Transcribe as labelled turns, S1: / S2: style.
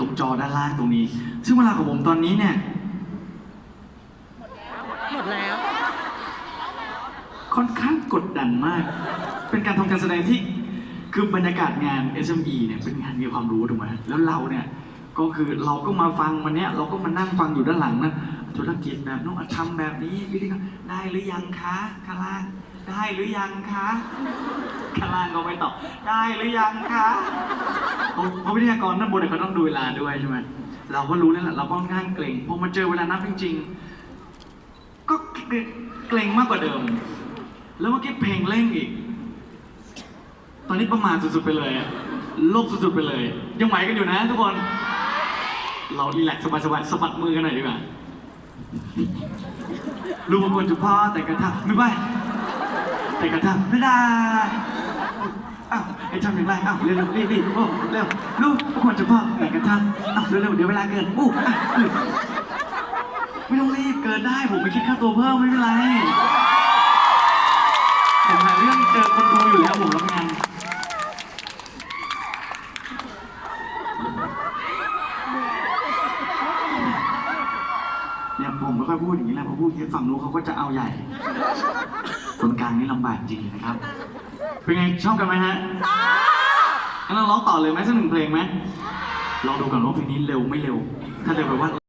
S1: ตรงจอด้านล่างตรงนี้ ซึ่งเวลาของผมตอนนี้เนี่ย
S2: หมดแล้ว
S1: ค่อนข้างกดดันมาก เป็นการทำการแสดงที่คือบรรยากาศงาน SME เนี่ยเป็นงานมีความรู้ถูกไหมแล้วเราเนี่ยก็คือเราก็มาฟังวันเนี้ยเราก็มานั่งฟังอยู่ด้านหลังนะธุรกิจแบบนู้นทำแบบนี้วิธีการได้หรือยังคะข้างล่างได้ หรือยังคะข้างล่างก็ไม่ตอบได้หรือยังคะเพราะเพราะวิทยากรด้านบนเนี่ยเขาต้องดูเวลาด้วยใช่ไหมเราก็รู้แล้วแหละเราก็ค่างเกรงพอมาเจอเวลานับจริง ๆ ก็เกรงมากกว่าเดิม แล้วเมื่อกี้เพลงเร่งอีก ตอนนี้ประมาทสุดๆไปเลยโลกสุดๆไปเลย ยังไหวกันอยู่นะทุกคน เรารีแลกซ์สบายๆสะบัดมือกันหน่อยดีกว่ารู้ว่าควรจะพ่อแต่กระทั่งไม่ไห ไอ้กระทั่งไม่ได้อ้าวไอ้ทำอย่างไรอ้าวเร็วๆรีบๆโอ้เร็วลูกควรจะพ่อแต่กระทั่งอ้าวเร็วๆเดี๋ยวเวลาเกินอู้อะไม่ต้องรีบเกินได้ผมไปคิดค่าตัวเพิ่มไม่เป็นไร ผมหาเรื่องเจอคนดูอยู่แล้วผมรับงาน เนี่ยผมไม่ค่อยพูดอย่างนี้แหละเพราะพูดที่ฝั่งนู้นเขาก็จะเอาใหญ่คนกลางนี่ลำบากจริงนะครับ เป็นไงชอบกันไหมฮะชอบงั้นเราร้องต่อเลยไหมสักหนึ่งเพลงไหมลองดูก่อนว่าเพลงนี้เร็วไม่เร็ว ถ้าเร็วแปลว่า